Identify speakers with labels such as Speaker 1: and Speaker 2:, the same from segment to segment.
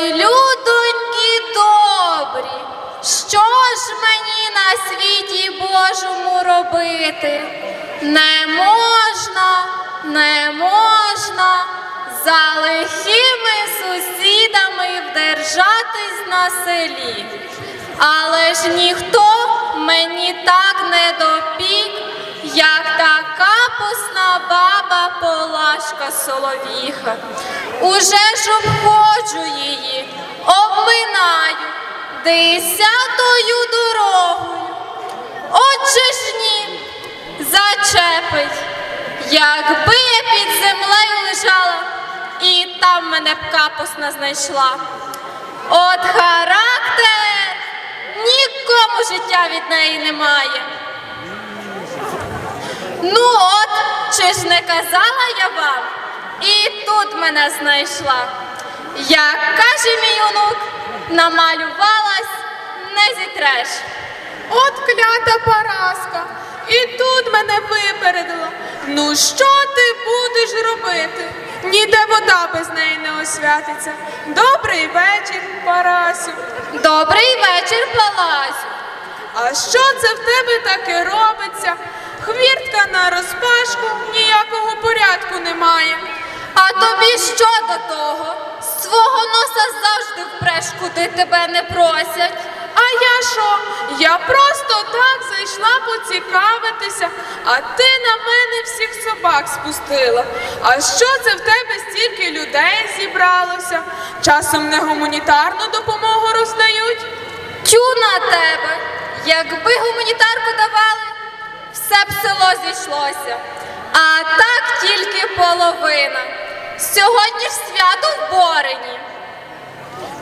Speaker 1: Ой, людоньки добрі, що ж мені на світі Божому робити? Не можна, не можна за лихими сусідами вдержатись на селі. Але ж ніхто баба Полашка Соловіха. Уже ж обходжу її, обминаю десятою дорогою. Отже ж ні, зачепить, якби я під землею лежала, і там мене б капусна знайшла. От характер нікому життя від неї немає. Ну от, чи ж не казала я вам? І тут мене знайшла. Як каже мій онук, намалювалась, не зітреш.
Speaker 2: От клята Параска. І тут мене випередила. Ну що ти будеш робити? Ніде вода без неї не освятиться. Добрий вечір, Парасю.
Speaker 1: Добрий вечір, Палазю.
Speaker 2: А що це в тебе таке робиться? Хвіртка на розпашку, ніякого порядку немає.
Speaker 1: А тобі що до того? Свого носа завжди впреш, куди тебе не просять.
Speaker 2: А я що? Я просто так зайшла поцікавитися, а ти на мене всіх собак спустила. А що це в тебе стільки людей зібралося? Часом не гуманітарну допомогу роздають?
Speaker 1: Тю на тебе. Якби гуманітарку давали, все б село зійшлося. А так тільки половина. Сьогодні ж свято в Борині.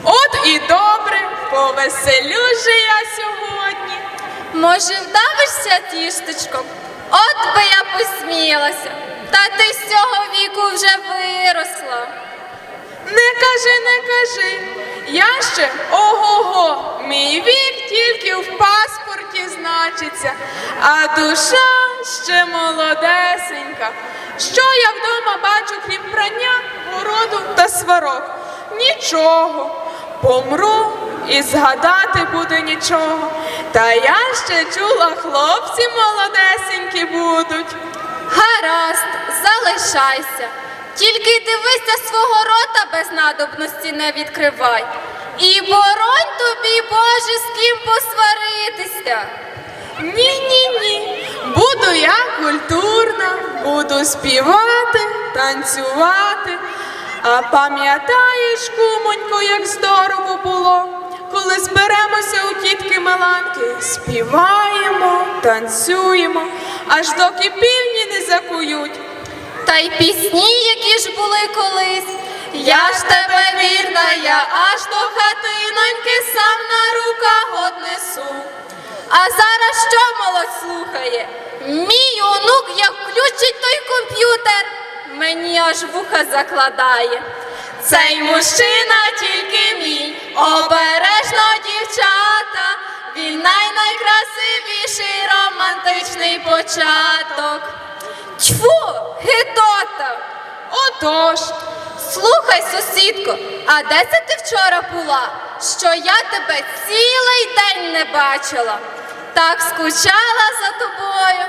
Speaker 2: От і добре, повеселю же я сьогодні.
Speaker 1: Може, вдавишся тістечком? От би я посміялася. Та ти з цього віку вже виросла.
Speaker 2: Не кажи, не кажи. Я ще ого-го, мій вік тільки в паспорті значиться, а душа ще молодесенька. Що я вдома бачу, крім прання, городу та сварок? Нічого. Помру і згадати буде нічого. Та я ще чула, хлопці молодесенькі будуть.
Speaker 1: Гаразд, залишайся. Тільки дивися свого рота без надобності не відкривай. І боронь тобі, Боже, з ким посваритися.
Speaker 2: Ні, ні. Буду я культурна, буду співати, танцювати. А пам'ятаєш, кумонько, як здорово було, коли зберемося у тітки Меланки, співаємо, танцюємо, аж доки півні не закують.
Speaker 1: Та й пісні, які ж були колись. Я ж тебе вірна, я аж до хатиноньки сам на руках однесу. А зараз що молодь слухає? Мій онук, як включить той комп'ютер, мені аж вуха закладає. Цей мужчина тільки мій, обережно дівчата, він найнайкрасивіший романтичний початок. Тьфу, гидота!
Speaker 2: Отож,
Speaker 1: Слухай, сусідко, а де це ти вчора була? Що я тебе цілий день не бачила. Так скучала за тобою,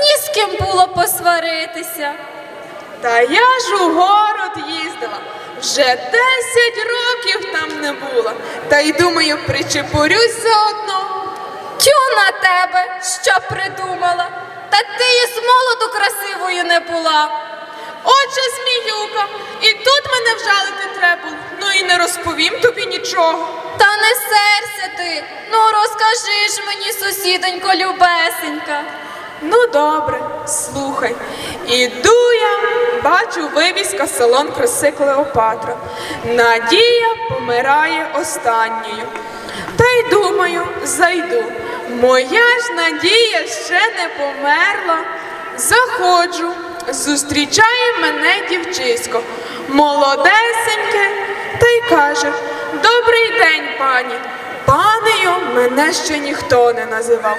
Speaker 1: ні з ким було посваритися.
Speaker 2: та я ж у город їздила. Вже десять років там не була. Та й думаю, причепурюсь заодно.
Speaker 1: Тю на тебе, що придумала. Та ти і з молоду красивою не була.
Speaker 2: Отже, зміюка, і тут мене вжалити треба. Ну і не розповім тобі нічого.
Speaker 1: Та не серся ти. Ну розкажи ж мені, сусідонько, любесенька.
Speaker 2: Ну добре, слухай. Іду я, бачу вивіска салон краси Клеопатра. Надія помирає останньою. Та й думаю, зайду. Моя ж надія ще не померла. Заходжу, зустрічає мене дівчисько, молодесеньке, та й каже: Добрий день, пані. Панею мене ще ніхто не називав.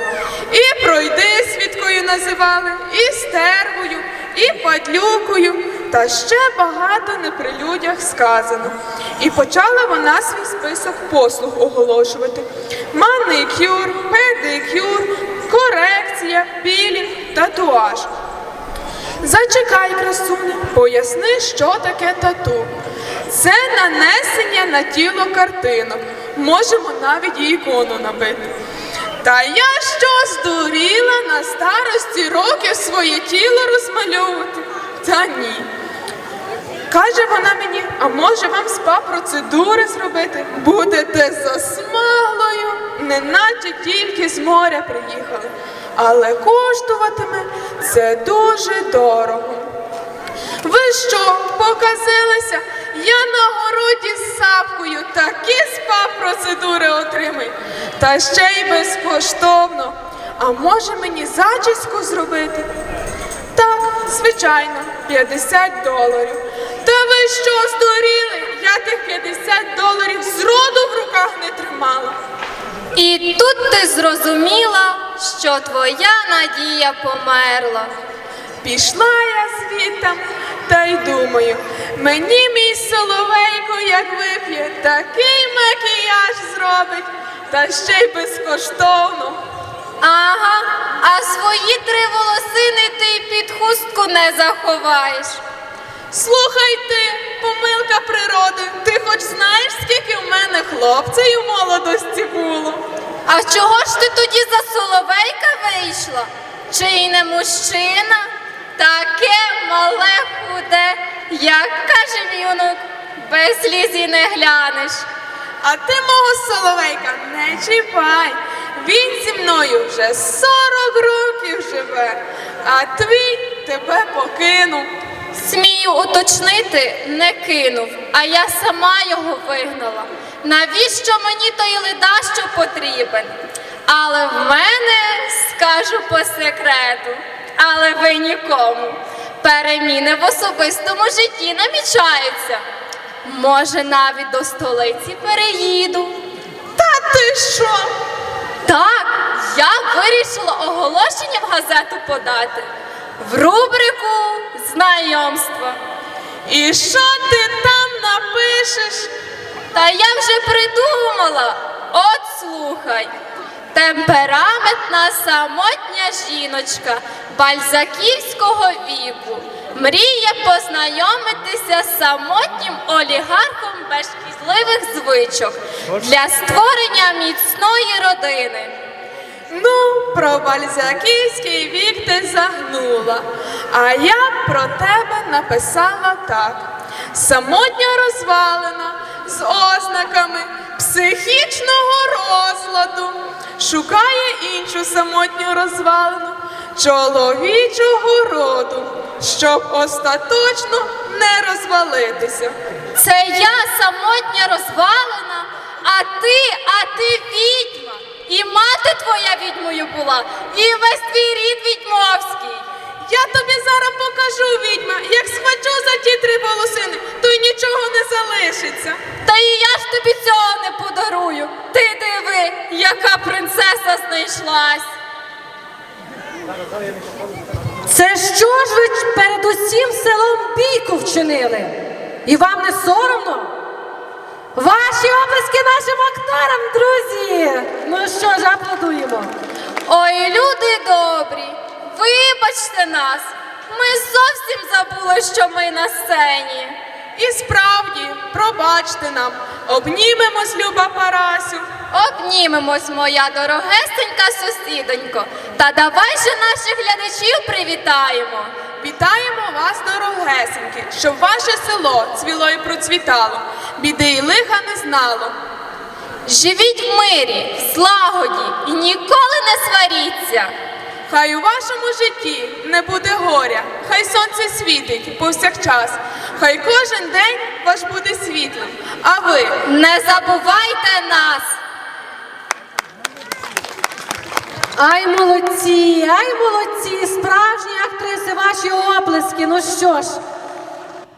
Speaker 2: І пройди свідкою називали, і стервою, і падлюкою. та ще багато не при людях сказано. І почала вона свій список послуг оголошувати: маникюр, педикюр, корекція, пілінг, татуаж. Зачекай, красуне, поясни, що таке тату. Це нанесення на тіло картинок. Можемо навіть і ікону набити. Та я що здуріла на старості років своє тіло розмальовувати? Та ні. Каже вона мені, а може вам спа-процедури зробити? Будете засмаглою, неначе тільки з моря приїхали. Але коштуватиме це дуже дорого. Ви що, показилися? Я на городі з сапкою такі спа-процедури отримаю. Та ще й безкоштовно. А може мені зачіску зробити? Так, звичайно, 50 доларів. Та ви що, здуріли? Я тих 50 доларів зроду в руках не тримала.
Speaker 1: І тут ти зрозуміла, що твоя надія померла.
Speaker 2: Пішла я звідтам та й думаю, мені мій соловейко, як вип'є, такий макіяж зробить, та ще й безкоштовно.
Speaker 1: Ага, а свої три волосини ти під хустку не заховаєш.
Speaker 2: Слухай ти, помилка природи, ти хоч знаєш, скільки в мене хлопців у молодості було?
Speaker 1: А чого ж ти тоді за соловейка вийшла? Чи й не мужчина? Таке мале худе, як каже мій онук, без лізі не глянеш.
Speaker 2: А ти мого соловейка не чіпай. Він зі мною вже 40 років живе, а твій тебе покинув.
Speaker 1: Смію уточнити, не кинув, а я сама його вигнала. Навіщо мені той леда, що потрібен? Але в мене, скажу по секрету, але ви нікому. Переміни в особистому житті намічаються. Може, навіть до столиці переїду.
Speaker 2: Та ти що?
Speaker 1: Так, я вирішила оголошення в газету подати в рубрику знайомства.
Speaker 2: І що ти там напишеш?
Speaker 1: Та я вже придумала. От слухай. Темпераментна самотня жіночка бальзаківського віку мріє познайомитися з самотнім олігархом без шкідливих звичок для створення міцної родини.
Speaker 2: Ну, про бальзаківський вік ти загнула. А я про тебе написала так: самотня розвалена з ознаками психічного розладу, шукає іншу самотню розвалену чоловічого роду, щоб остаточно не розвалитися.
Speaker 1: Це я самотня розвалена, а ти, а ти відьма. І мати твоя відьмою була, і весь твій рід відьмовський.
Speaker 2: Я тобі зараз покажу, відьма, як схвачу за ті три волосини, то й нічого не залишиться.
Speaker 1: Знайшлась.
Speaker 3: Це що ж ви перед усім селом бійку вчинили? І вам не соромно? Ваші оплески нашим акторам, друзі! Ну що ж, аплодуємо.
Speaker 1: Ой, люди добрі, вибачте нас. Ми зовсім забули, що ми на сцені.
Speaker 2: І справді, пробачте нам, обнімемось, Люба Парасю.
Speaker 1: Обнімемось, моя дорогесенька сусідонько, та давай же наших глядачів привітаємо.
Speaker 2: Вітаємо вас, дорогесеньки, щоб ваше село цвіло і процвітало, біди і лиха не знало.
Speaker 1: Живіть в мирі, в злагоді і ніколи не сваріться.
Speaker 2: Хай у вашому житті не буде горя, хай сонце світить повсякчас, хай кожен день ваш буде світлим, а ви
Speaker 1: Не забувайте нас.
Speaker 3: Ай, молодці, ай, молодці, справжні актриси, ваші оплески. Ну що ж,